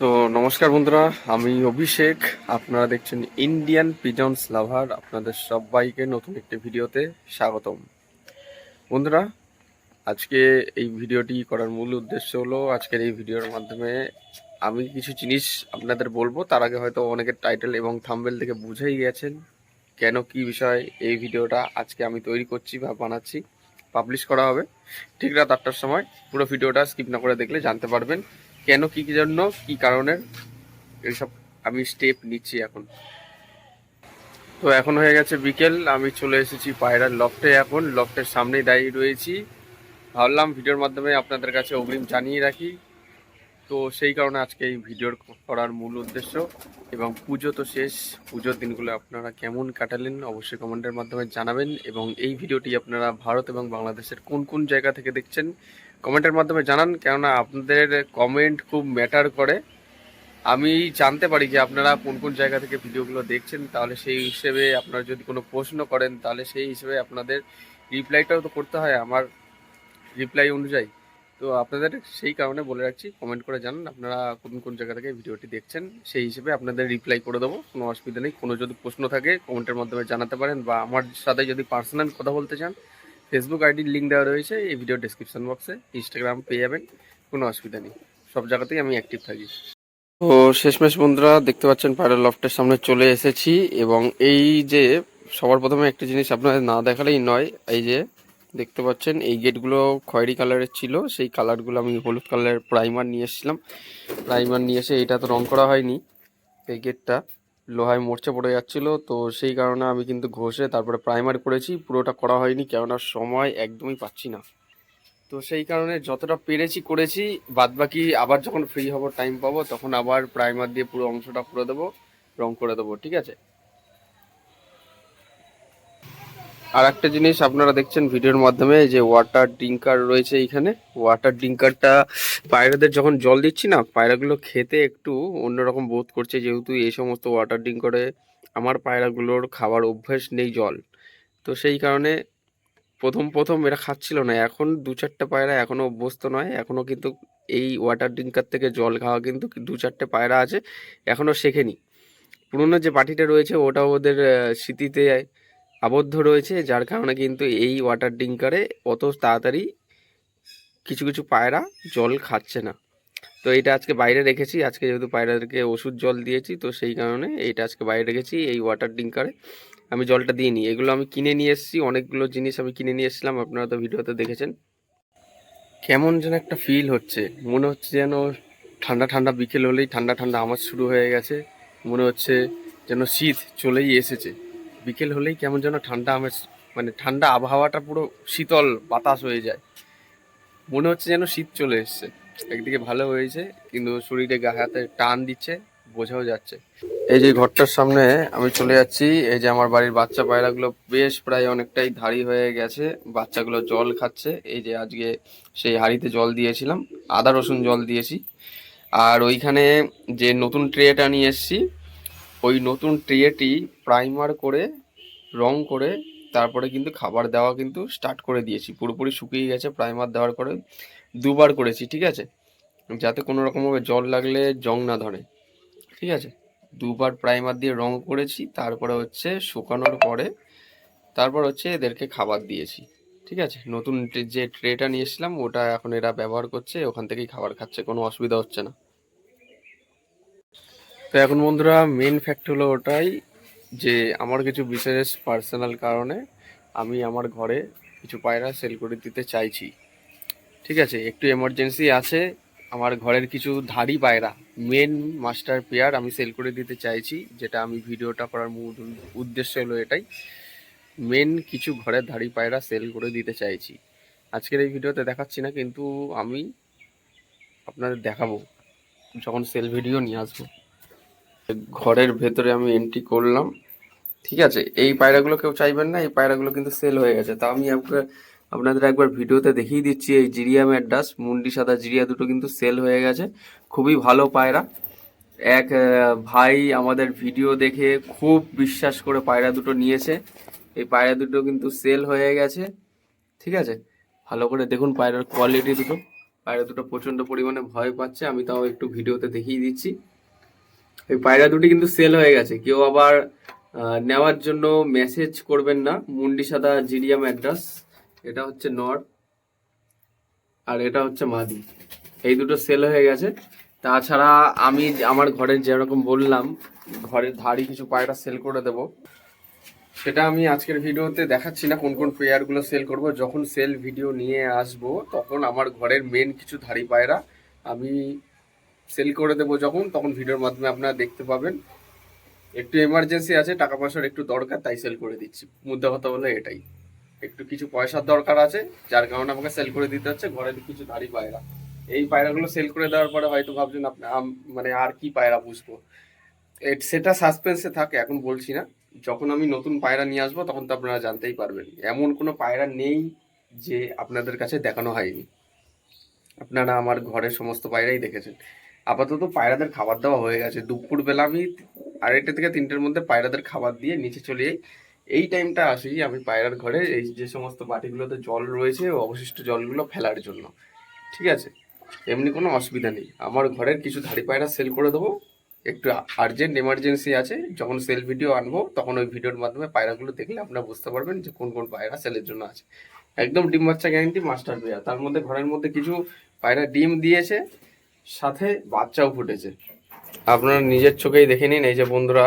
তো নমস্কার বন্ধুরা, আমি অভিষেক। আপনারা দেখছেন ইন্ডিয়ান পিজন্স লাভার আপনাদের সবাইকে নতুন একটি ভিডিওতে স্বাগতম। বন্ধুরা, আজকে এই ভিডিওটি করার মূল উদ্দেশ্য হলো, আজকের এই ভিডিওর মাধ্যমে আমি কিছু জিনিস আপনাদের বলব। তার আগে হয়তো অনেকের টাইটেল এবং থাম্বেল থেকে বুঝেই গেছেন কেন কি বিষয় এই ভিডিওটা আজকে আমি তৈরি করছি বা বানাচ্ছি পাবলিশ করা হবে। ঠিক রাত আটটার সময়। পুরো ভিডিওটা স্কিপ না করে দেখলে জানতে পারবেন। কেন, কি কি জন্য, কি কারণের এইসব আমি স্টেপ নিচ্ছি এখন। তো এখন হয়ে গেছে বিকেল, আমি চলে এসেছি পায়রার লফটে এখন। লফটের সামনেই দাঁড়িয়ে রয়েছি। ভাবলাম ভিডিওর মাধ্যমে আপনাদের কাছে অগ্রিম জানিয়ে রাখি। তো সেই কারণে আজকে এই ভিডিওর করার মূল উদ্দেশ্য এবং পুজো তো শেষ। পুজোর দিনগুলো আপনারা কেমন কাটালেন, অবশ্যই কমেন্টের মাধ্যমে জানাবেন। এবং এই ভিডিওটি আপনারা ভারত এবং বাংলাদেশের কোন কোন জায়গা থেকে দেখছেন কমেন্টের মাধ্যমে জানান, কেননা আপনাদের কমেন্ট খুব ম্যাটার করে। আমি জানতে পারি যে আপনারা কোন কোন জায়গা থেকে ভিডিওগুলো দেখছেন, তাহলে সেই হিসেবে আপনারা যদি কোনো প্রশ্ন করেন, তাহলে সেই হিসেবে আপনাদের রিপ্লাইটাও তো করতে হয়, আমার রিপ্লাই অনুযায়ী। তো আপনাদের সেই কারণে বলে রাখছি কমেন্ট করে জানান আপনারা কোন কোন জায়গা থেকে ভিডিওটি দেখছেন, সেই হিসেবে আপনাদের রিপ্লাই করে দেবো, কোনো অসুবিধা নেই। কোনো যদি প্রশ্ন থাকে, কমেন্টের মাধ্যমে জানাতে পারেন, বা আমার সাথে যদি পার্সোনাল কথা বলতে চান ফেসবুক আইডির লিঙ্ক দেওয়া রয়েছে, এই ভিডিও ডিসক্রিপশন বক্সে ইনস্টাগ্রাম পেয়ে যাবেন, কোনো অসুবিধা নেই। সব জায়গাতেই আমি অ্যাক্টিভ থাকি। তো শেষমেশ বন্ধুরা, দেখতে পাচ্ছেন পায়রা লফটের সামনে চলে এসেছি, এবং এই যে সবার প্রথমে একটা জিনিস আপনাদের না দেখালেই নয়, এই যে দেখতে পাচ্ছেন, এই গেটগুলো খয়েরি কালারের ছিল, সেই কালারগুলো আমি হলুদ কালারের প্রাইমার নিয়ে এসেছিলাম। প্রাইমার নিয়ে এসে এটা তো রং করা হয়নি, এই গেটটা লোহায় মরচে পড়ে যাচ্ছিল, তো সেই কারণে আমি কিন্তু ঘষে তারপরে প্রাইমার করেছি, পুরোটা করা হয়নি, কেননা সময় একদমই পাচ্ছি না। তো সেই কারণে যতটা পেরেছি করেছি বাদ বাকি আবার যখন ফ্রি হব টাইম পাবো, তখন আবার প্রাইমার দিয়ে পুরো অংশটা করে দেবো, রং করে দেবো, ঠিক আছে? আর একটা জিনিস আপনারা দেখছেন ভিডিওর মাধ্যমে, যে ওয়াটার ড্রিঙ্কার রয়েছে এইখানে। ওয়াটার ড্রিঙ্কারটা পায়রাদের যখন জল দিচ্ছি না, পায়রাগুলো খেতে একটু অন্যরকম বোধ করছে, যেহেতু এই সমস্ত ওয়াটার ড্রিঙ্কারে আমার পায়রাগুলোর খাবার অভ্যেস নেই জল। তো সেই কারণে প্রথম প্রথম এরা খাচ্ছিল না। এখন দু চারটে পায়রা এখনও অভ্যস্ত নয়। এখনও কিন্তু এই ওয়াটার ড্রিঙ্কার থেকে জল খাওয়া কিন্তু দু চারটে পায়রা আছে এখনও শেখেনি। পুরোনো যে বাটিটা রয়েছে ওটা ওদের স্মৃতিতে আবদ্ধ রয়েছে, যার কারণে কিন্তু এই ওয়াটার ড্রিঙ্কারে অত তাড়াতাড়ি কিছু কিছু পায়রা জল খাচ্ছে না। তো এটা আজকে বাইরে রেখেছি, আজকে যেহেতু পায়রাদেরকে ওষুধ জল দিয়েছি, তো সেই কারণে এইটা আজকে বাইরে রেখেছি এই ওয়াটার ড্রিঙ্কারে আমি জলটা দিয়ে নিই এগুলো আমি কিনে নিয়ে এসেছি, অনেকগুলো জিনিস আমি কিনে নিয়ে এসেছিলাম, আপনারা তো ভিডিওতে দেখেছেন। কেমন যেন একটা ফিল হচ্ছে, মনে হচ্ছে যেন ঠান্ডা ঠান্ডা বিকেল হলেই ঠান্ডা ঠান্ডা আমার শুরু হয়ে গেছে, মনে হচ্ছে যেন শীত চলেই এসেছে। বিকেল হলেই কেমন যেন ঠান্ডা আমের মানে ঠান্ডা আবহাওয়াটা পুরো শীতল বাতাস হয়ে যায়। মনে হচ্ছে যেন শীত চলে এসছে। একদিকে ভালো হয়েছে, কিন্তু শরীরে গা হাতে টান দিচ্ছে, বোঝাও যাচ্ছে। এই যে ঘরটার সামনে আমি চলে যাচ্ছি, এই যে আমার বাড়ির বাচ্চা পায়রাগুলো বেশ প্রায় অনেকটাই ধাড়ি হয়ে গেছে, বাচ্চাগুলো জল খাচ্ছে। এই যে আজকে সেই হাঁড়িতে জল দিয়েছিলাম, আদা রসুন জল দিয়েছি। আর ওইখানে যে নতুন ট্রেটা নিয়ে এসেছি ওই নতুন ট্রেটি প্রাইমার করে, রং করে, তারপরে কিন্তু খাবার দেওয়া কিন্তু স্টার্ট করে দিয়েছি। পুরোপুরি শুকিয়ে গেছে প্রাইমার দেওয়ার পরে দুবার করেছি, ঠিক আছে? যাতে কোনো রকমভাবে জল লাগলে জং না ধরে, ঠিক আছে? দুবার প্রাইমার দিয়ে রং করেছি, তারপরে হচ্ছে শুকানোর পরে, তারপর হচ্ছে এদেরকে খাবার দিয়েছি, ঠিক আছে? নতুন যে ট্রেটা নিয়ে এসেছিলাম, ওটা এখন এরা ব্যবহার করছে, ওখান থেকেই খাবার খাচ্ছে, কোনো অসুবিধা হচ্ছে না। তো এখন বন্ধুরা মেন ফ্যাক্ট হলো ওটাই যে আমার কিছু বিশেষ পার্সোনাল কারণে আমি আমার ঘরে কিছু পায়রা সেল করে দিতে চাইছি। ঠিক আছে, একটু এমার্জেন্সি আছে, আমার ঘরের কিছু ধাড়ি পায়রা মেন মাস্টার পেয়ার আমি সেল করে দিতে চাইছি, যেটা আমি ভিডিওটা করার মূল উদ্দেশ্য হলো এটাই। মেন কিছু ঘরের ধাড়ি পায়রা সেল করে দিতে চাইছি। আজকের এই ভিডিওতে দেখাচ্ছি না, কিন্তু আমি আপনাদের দেখাবো, যখন সেল ভিডিও নিয়ে আসব। ঘরের ভেতরে আমি এন্ট্রি করলাম। ঠিক আছে? এই পায়রাগুলো কেউ চাইবেন না, এই পায়রাগুলো কিন্তু সেল হয়ে গেছে। তা আমি আপনার আপনাদের একবার ভিডিওতে দেখিয়ে দিচ্ছি, এই জিরিয়া ম্যাডাস মুন্ডি সাদা জিরিয়া দুটো কিন্তু সেল হয়ে গেছে। খুবই ভালো পায়রা। এক ভাই আমাদের ভিডিও দেখে খুব বিশ্বাস করে পায়রা দুটো নিয়েছে। এই পায়রা দুটো কিন্তু সেল হয়ে গেছে। ঠিক আছে? ভালো করে দেখুন পায়রার কোয়ালিটি দুটো। পায়রা দুটো প্রচণ্ড পরিমাণে ভয় পাচ্ছে, আমি তাও একটু ভিডিওতে দেখিয়ে দিচ্ছি। এই পায়রা দুটি কিন্তু সেল হয়ে গেছে। কেউ আবার নেওয়ার জন্য মেসেজ করবেন না। মুন্ডি সাদা জিরিয়াম অ্যাড্রাস এটা হচ্ছে নর আর এটা হচ্ছে মাদি। এই দুটো সেল হয়ে গেছে। তাছাড়া আমি আমার ঘরের যেরকম বললাম, ঘরের ধারি কিছু পায়রা সেল করে দেব। সেটা আমি আজকের ভিডিওতে দেখাচ্ছি না, কোন কোন পেয়ারগুলো সেল করব। যখন সেল ভিডিও নিয়ে আসব, তখন আমার ঘরের মেন কিছু ধারি পায়রা আমি সেল করে দেবো যখন, তখন ভিডিওর মাধ্যমে আপনারা দেখতে পাবেন। একটু এমার্জেন্সি আছে, টাকা পয়সার একটু দরকার, তাই সেল করে দিচ্ছি। মুদ্রা কথা বলে এটাই। একটু কিছু পয়সার দরকার আছে, যার কারণে আমাকে সেল করে দিতে হচ্ছে ঘরে কিছু ধারি পায়রা। এই পায়রাগুলো সেল করে দেওয়ার পরে হয়তো ভাবছেন, আপনি মানে আর কি পায়রা বুঝব সেটা সাসপেন্সে থাকে, এখন বলছি না। যখন আমি নতুন পায়রা নিয়ে আসব, তখন তো আপনারা জানতেই পারবেন। এমন কোনো পায়রা নেই যে আপনাদের কাছে দেখানো হয়নি। আপনারা আমার ঘরের সমস্ত পায়রাই দেখেছেন। আপাতত পায়রাদের খাবার দেওয়া হয়ে গেছে। দুপুর বেলা আমি আড়াইটে থেকে তিনটের মধ্যে পায়রাদের খাবার দিয়ে নিচে চলে যাই। এই টাইমটা আসি আমি পায়রার ঘরে এই যে সমস্ত বাটিগুলোতে জল রয়েছে অবশিষ্ট জলগুলো ফেলার জন্য। ঠিক আছে? এমনি কোনো অসুবিধা নেই। আমার ঘরের কিছু ধাড়ি পায়রা সেল করে দেবো। একটু আর্জেন্ট এমার্জেন্সি আছে, যখন সেল ভিডিও আনব, তখন ওই ভিডিওর মাধ্যমে পায়রাগুলো দেখলে আপনারা বুঝতে পারবেন যে কোন কোন পায়রা সেলের জন্য আছে। একদম ডিম বাচ্চা গ্যারেন্টি মাস্টার পেয়ার তার মধ্যে ঘরের মধ্যে কিছু পায়রা ডিম দিয়েছে। সাথে বাচ্চাও ফুটেছে। আপনারা নিজের চোখেই দেখে নিন এই যে বন্ধুরা,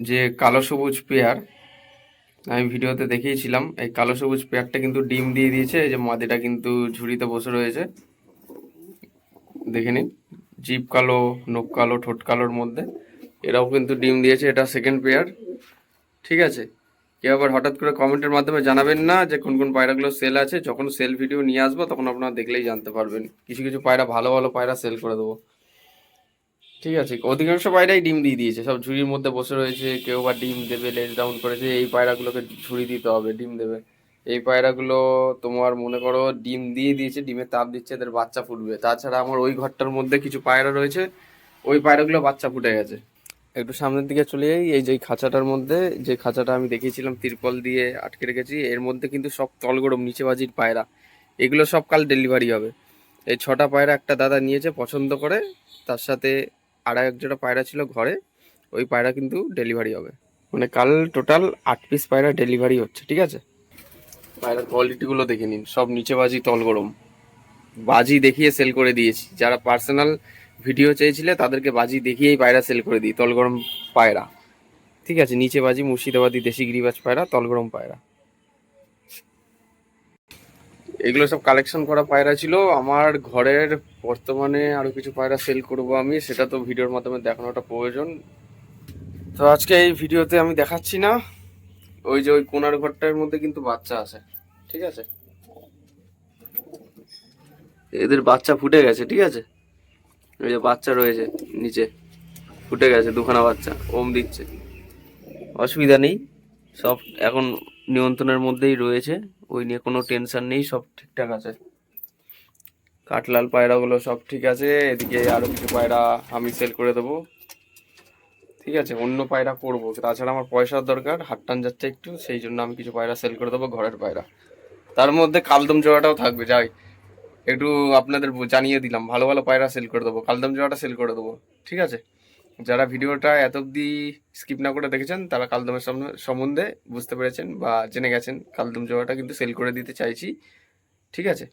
যে কালো সবুজ পেয়ার। আমি ভিডিওতে দেখিয়েছিলাম, এই কালো সবুজ পেয়ারটা কিন্তু ডিম দিয়ে দিয়েছে, এই যে মাদিটা কিন্তু ঝুড়িতে বসে রয়েছে। দেখে নিন জিপ কালো, নখ কালো, ঠোঁট কালোর মধ্যে। এরাও কিন্তু ডিম দিয়েছে, এটা সেকেন্ড পেয়ার ঠিক আছে? কেউ আবার হঠাৎ করে কমেন্টের মাধ্যমে জানাবেন না যে কোন কোন পায়রাগুলো সেল আছে, যখন সেল ভিডিও নিয়ে আসব, তখন আপনারা দেখলেই জানতে পারবেন। কিছু কিছু পায়রা ভালো ভালো পায়রা সেল করে দেবো। ঠিক আছে, অধিকাংশ পায়রাই ডিম দিয়ে দিয়েছে। সব ঝুড়ির মধ্যে বসে রয়েছে, কেউ বা ডিম দেবে, লেজ ডাউন করেছে, এই পায়রাগুলোকে ঝুড়ি দিতে হবে, ডিম দেবে। এই পায়রাগুলো তোমার মনে করো ডিম দিয়ে দিয়েছে, ডিমের তাপ দিচ্ছে, এদের বাচ্চা ফুটবে। তাছাড়া আমার ওই ঘরটার মধ্যে কিছু পায়রা রয়েছে, ওই পায়রাগুলো বাচ্চা ফুটে গেছে। একটু সামনের দিকে চলে যাই, এই যে খাঁচাটার মধ্যে, যে খাঁচাটা আমি দেখিয়েছিলাম তিরপল দিয়ে আটকে রেখেছি, এর মধ্যে কিন্তু সব তলগরম নিচে বাজির পায়রা, এগুলো সব কাল ডেলিভারি হবে। এই ছটা পায়রা একটা দাদা নিয়েছে পছন্দ করে, তার সাথে আর এক জোড়া পায়রা ছিল ঘরে, ওই পায়রা কিন্তু ডেলিভারি হবে। মানে কাল টোটাল আট পিস পায়রা ডেলিভারি হচ্ছে, ঠিক আছে? পায়রার কোয়ালিটিগুলো দেখে নিন, সব নিচে বাজি তল গরম বাজি দেখিয়ে সেল করে দিয়েছি, যারা পার্সোনাল ভিডিও চেয়েছিলে, তাদেরকে বাজি দেখিয়েই পায়রা সেল করে দিই তল গরম পায়রা। ঠিক আছে, নিচে বাজি, মুর্শিদাবাদি দেশি গিরিবাজ পায়রা তল গরম পায়রা। এগুলো সব কালেকশন করা পায়রা ছিল। আমার ঘরের বর্তমানে আরও কিছু পায়রা সেল করব আমি, সেটা তো ভিডিওর মাধ্যমে দেখানোটা প্রয়োজন। তো আজকে এই ভিডিওতে আমি দেখাচ্ছি না, ওই যে ওই কোনার ঘরটার মধ্যে কিন্তু বাচ্চা আছে, ঠিক আছে? এদের বাচ্চা ফুটে গেছে, ঠিক আছে? ওই যে বাচ্চা রয়েছে নিচে, ফুটে গেছে, দুখানা বাচ্চা, ওম দিচ্ছে। অসুবিধা নেই, সব এখন নিয়ন্ত্রণের মধ্যেই রয়েছে, ওই নিয়ে কোনো টেনশন নেই, সব ঠিকঠাক আছে। কাঠলাল পায়রাগুলো সব ঠিক আছে, এদিকে আরও কিছু পায়রা আমি সেল করে দেবো। ঠিক আছে, অন্য পায়রা করব, তাছাড়া আমার পয়সার দরকার হাট টান যাচ্ছে একটু, সেই জন্য আমি কিছু পায়রা সেল করে দেবো, ঘরের পায়রা। তার মধ্যে কালদম জোড়াটাও থাকবে, যাই। একটু আপনাদের জানিয়ে দিলাম, ভালো ভালো পায়রা সেল করে দেবো, কালদম জোড়াটা সেল করে দেবো, ঠিক আছে? যারা ভিডিওটা এত অব্দি স্কিপ না করে দেখেছেন, তারা কালদমের সম্বন্ধে বুঝতে পেরেছেন বা জেনে গেছেন, কালদম জোড়াটা কিন্তু সেল করে দিতে চাইছি, ঠিক আছে?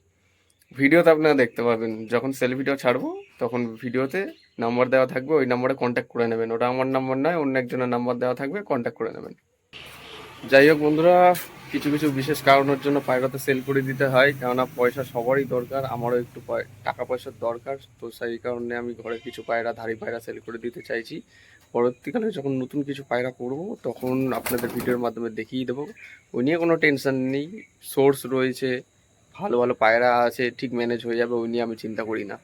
ভিডিওতে আপনারা দেখতে পাবেন যখন সেল ভিডিও ছাড়বো, তখন ভিডিওতে নাম্বার দেওয়া থাকবে, ওই নাম্বারে কন্ট্যাক্ট করে নেবেন। ওটা আমার নাম্বার নয়, অন্য একজনের নাম্বার দেওয়া থাকবে কন্ট্যাক্ট করে নেবেন। যাই হোক বন্ধুরা কিছু কিছু বিশেষ কারণের জন্য পায়রাতে সেল করে দিতে হয়, কেননা পয়সা সবারই দরকার, আমারও একটু টাকা পয়সার দরকার, তো সেই কারণে আমি ঘরে কিছু পায়রা ধাড়ি পায়রা সেল করে দিতে চাইছি। পরবর্তীকালে যখন নতুন কিছু পায়রা করব, তখন আপনাদের ভিডিওর মাধ্যমে দেখিয়ে দেবো। ওই নিয়ে কোনো টেনশন নেই সোর্স রয়েছে, ভালো ভালো পায়রা আছে, ঠিক ম্যানেজ হয়ে যাবে, ওই নিয়ে আমি চিন্তা করি না।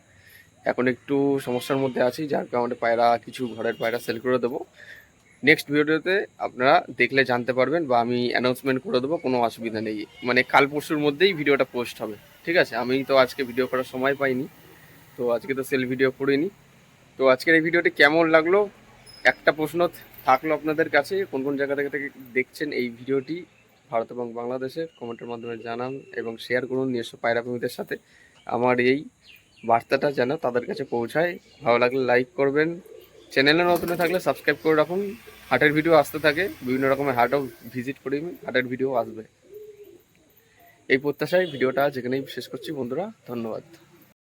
এখন একটু সমস্যার মধ্যে আছি, যার কারণে পায়রা, কিছু ঘরের পায়রা সেল করে দেবো। নেক্সট ভিডিওতে আপনারা দেখলে জানতে পারবেন বা আমি অ্যানাউন্সমেন্ট করে দেবো, কোনো অসুবিধা নেই। মানে কাল পরশুর মধ্যেই ভিডিওটা পোস্ট হবে, ঠিক আছে? আমি তো আজকে ভিডিও করার সময় পাইনি, তো আজকে তো সেল ভিডিও করিনি। তো আজকের এই ভিডিওটি কেমন লাগল? একটা প্রশ্ন থাকল আপনাদের কাছে, কোন কোন জায়গা থেকে থেকে দেখছেন এই ভিডিওটি ভারত এবং বাংলাদেশে কমেন্টের মাধ্যমে জানান এবং শেয়ার করুন নিজস্ব পায়রা প্রেমীদের সাথে। আমার এই বার্তাটা যেন তাদের কাছে পৌঁছায়। ভালো লাগলে লাইক করবেন চ্যানেলে নতুন থাকলে সাবস্ক্রাইব করে রাখুন। হাটের ভিডিও আসতে থাকে, বিভিন্ন রকমের হাটও ভিজিট করি হাটের ভিডিও আসবে। এই প্রত্যাশায় ভিডিওটা যেখানেই শেষ করছি বন্ধুরা, ধন্যবাদ।